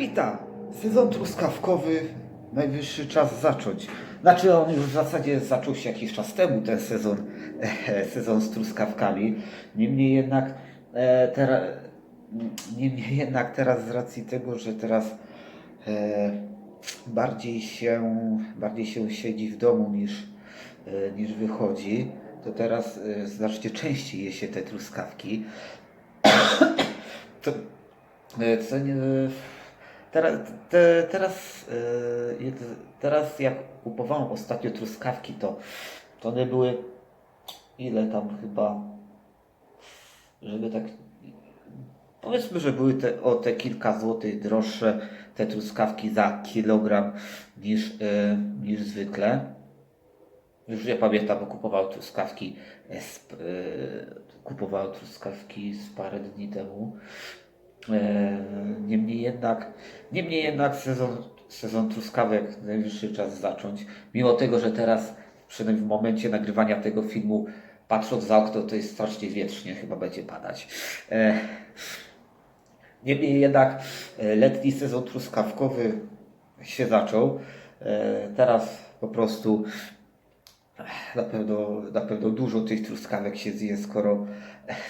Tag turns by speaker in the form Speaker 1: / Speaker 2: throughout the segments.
Speaker 1: Witam! Sezon truskawkowy najwyższy czas zacząć. Znaczy on już w zasadzie zaczął się jakiś czas temu, ten sezon, sezon z truskawkami. Niemniej jednak, e, teraz, niemniej jednak teraz z racji tego, że teraz e, bardziej, się, bardziej się siedzi w domu niż, e, niż wychodzi, to teraz e, znacznie częściej je się te truskawki. To, e, co nie, teraz, te, teraz, jed- teraz jak kupowałem ostatnio truskawki, to, to one były ile tam chyba, żeby tak powiedzmy, że były te, o te kilka złotych droższe te truskawki za kilogram niż, e, niż zwykle. Już nie pamiętam, bo kupował truskawki, e, sp, e, kupował truskawki z parę dni temu. E, Niemniej jednak, niemniej jednak sezon, sezon truskawek najwyższy czas zacząć. Mimo tego, że teraz, przynajmniej w momencie nagrywania tego filmu, patrząc za okno, to jest strasznie wietrznie, chyba będzie padać. E, Niemniej jednak e, letni sezon truskawkowy się zaczął. Teraz po prostu na pewno, na pewno dużo tych truskawek się zje, skoro,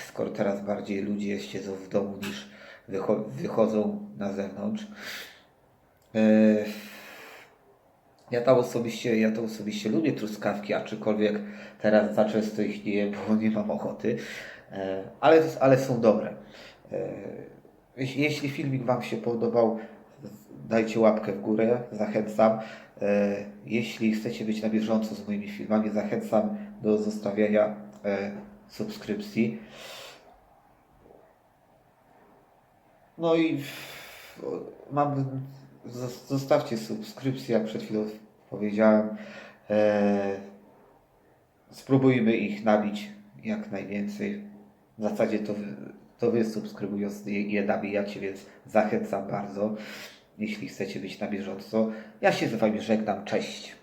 Speaker 1: skoro teraz bardziej ludzie siedzą w domu niż wycho- wychodzą na zewnątrz. E, Ja tam osobiście, ja to osobiście lubię truskawki, aczkolwiek teraz za często ich nie jem, bo nie mam ochoty, E, ale, ale są dobre. E, jeśli- filmik Wam się podobał, dajcie łapkę w górę, zachęcam. Jeśli chcecie być na bieżąco z moimi filmami, zachęcam do zostawiania subskrypcji. No i mam, zos- zostawcie subskrypcję, jak przed chwilą powiedziałem. E, spróbujmy ich nabić jak najwięcej. W zasadzie to, to wy subskrybując je nabijacie, więc zachęcam bardzo, jeśli chcecie być na bieżąco. Ja się z Wami żegnam, cześć.